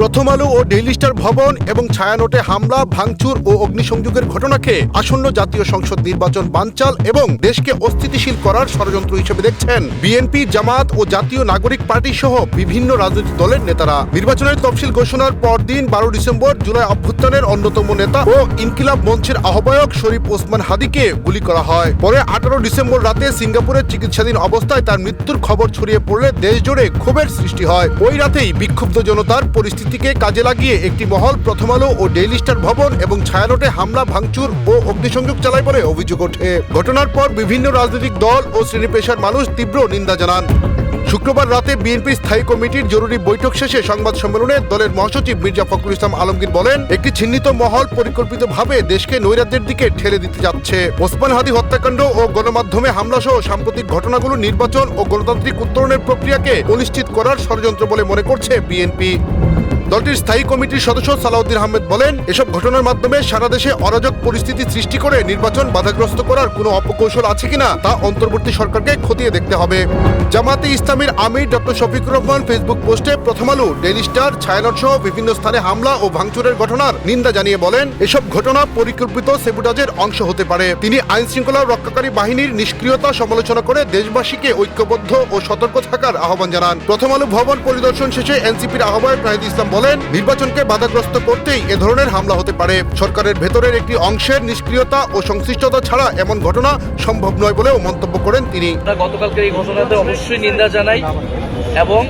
প্রথম আলো ও daily star ভবন এবং ছায়ানোটে হামলা, ভাঙচুর ও অগ্নিসংযোগের ঘটনাকে আসন্ন জাতীয় সংসদ নির্বাচন বানচাল এবং দেশকে অস্থিতিশীল করার ষড়যন্ত্র হিসেবে দেখছেন বিএনপি, জামাত ও জাতীয় নাগরিক পার্টি সহ বিভিন্ন রাজনৈতিক দলের নেতারা। নির্বাচনের তফসিল ঘোষণার পরদিন বারো ডিসেম্বর জুলাই অভ্যুত্থানের অন্যতম নেতা ও ইনকিলাব মঞ্চের আহ্বায়ক শরীফ ওসমান হাদিকে গুলি করা হয়। পরে আঠারো ডিসেম্বর রাতে সিঙ্গাপুরে চিকিৎসাধীন অবস্থায় তার মৃত্যুর খবর ছড়িয়ে পড়লে দেশ জুড়ে ক্ষোভের সৃষ্টি হয়। ওই রাতেই বিক্ষুব্ধ জনতার পরিস্থিতিকে কাজে লাগিয়ে একটি মহল, প্রথম আলো ও ডেইলি স্টার ভবন এবং ছায়ানোটে হামলা, ভাঙচুর ও অগ্নিসংযোগ চালায় বলে অভিযোগ ওঠে। ঘটনার পর বিভিন্ন রাজনৈতিক দল ও শ্রেণি পেশার মানুষ তীব্র নিন্দা জানান। শুক্রবার রাতে বিএনপি স্থায়ী কমিটির জরুরি বৈঠক শেষে সংবাদ সম্মেলনে দলের মহাসচিব মির্জা ফখরুল ইসলাম আলমগীর বলেন, একটি ছিন্নিত মহল পরিকল্পিতভাবে দেশকে নৈরাজ্যের দিকে ঠেলে দিতে যাচ্ছে। ওসমান হাদি হত্যাকাণ্ড ও গণমাধ্যমে হামলা সহ সাম্প্রতিক ঘটনাগুলো নির্বাচন ও গণতান্ত্রিক উত্তরণের প্রক্রিয়াকে অনিশ্চিত করার ষড়যন্ত্র বলে মনে করছে বিএনপি। দলটির স্থায়ী কমিটির সদস্য সালাউদ্দিন আহমেদ বলেন, এসব ঘটনার মাধ্যমে সারা দেশে অরাজক পরিস্থিতি সৃষ্টি করে নির্বাচন বাধাগ্রস্ত করার কোনো অপকৌশল আছে কিনা তা অন্তর্বর্তী সরকারকে খতিয়ে দেখতে হবে। জামাতে ইসলামের আমির ডক্টর শফিকুর রহমান ফেসবুক পোস্টে প্রথম আলো, ডেইলি স্টার ছায়ানট সহ বিভিন্ন স্থানে হামলা ও ভাঙচুরের ঘটনার নিন্দা জানিয়ে বলেন, এসব ঘটনা পরিকল্পিত সেবুটাজের অংশ হতে পারে। তিনি আইন শৃঙ্খলা রক্ষাকারী বাহিনীর নিষ্ক্রিয়তা সমালোচনা করে দেশবাসীকে ঐক্যবদ্ধ ও সতর্ক থাকার আহ্বান জানান। প্রথম আলো ভবন পরিদর্শন শেষে এনসিপির আহ্বায়ক নাহিদ ইসলাম বলেন, নির্বাচনকে বাধাগ্রস্ত করতেই এ ধরনের হামলা হতে পারে। সরকারের ভেতরের একটি অংশের নিষ্ক্রিয়তা ও সংশ্লিষ্টতা ছাড়া এমন ঘটনা সম্ভব নয় বলেও মন্তব্য করেন তিনি। আমরা গতকালকের এই ঘটনাতে অবশ্যই নিন্দা জানাই এবং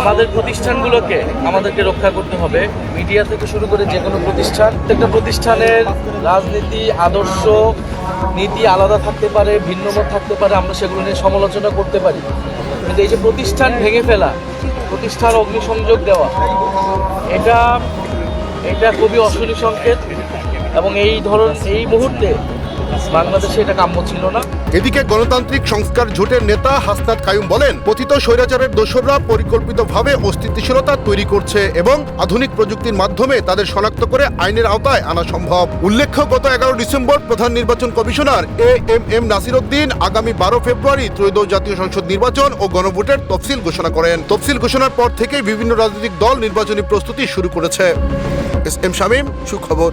আমাদের প্রতিষ্ঠানগুলোকে আমাদেরকে রক্ষা করতে হবে। মিডিয়া থেকে শুরু করে যে কোনো প্রতিষ্ঠান, প্রত্যেকটা প্রতিষ্ঠানের রাজনীতি, আদর্শ, নীতি আলাদা থাকতে পারে, ভিন্নমত থাকতে পারে, আমরা সেগুলো নিয়ে সমালোচনা করতে পারি। কিন্তু এই যে প্রতিষ্ঠান ভেঙে ফেলা প্রতিষ্ঠান অগ্নিসংযোগ দেওয়া। এটা এটা খুবই অশনি সংকেত এবং এই ধরন এই মুহূর্তে বাংলাদেশে এটা কাম্য ছিল না। এদিকে গণতান্ত্রিক সংস্কার জোটের নেতা হাসনাত কায়ুম বলেন পতিত স্বৈরাচারের দোসররা পরিকল্পিতভাবে অস্থিতিশীলতা তৈরি করছে এবং আধুনিক প্রযুক্তির মাধ্যমে তাদের শনাক্ত করে আইনের আওতায় আনা সম্ভব। উল্লেখ্য, গত এগারো ডিসেম্বর প্রধান নির্বাচন commissioner A M M Nasir Uddin আগামী বারো ফেব্রুয়ারি ত্রয়োদশ জাতীয় সংসদ নির্বাচন ও গণভোটের তফসিল ঘোষণা করেন। তফসিল ঘোষণার পর থেকেই বিভিন্ন রাজনৈতিক দল নির্বাচনী প্রস্তুতি শুরু করেছে। এস এম শামীম, সুখবর।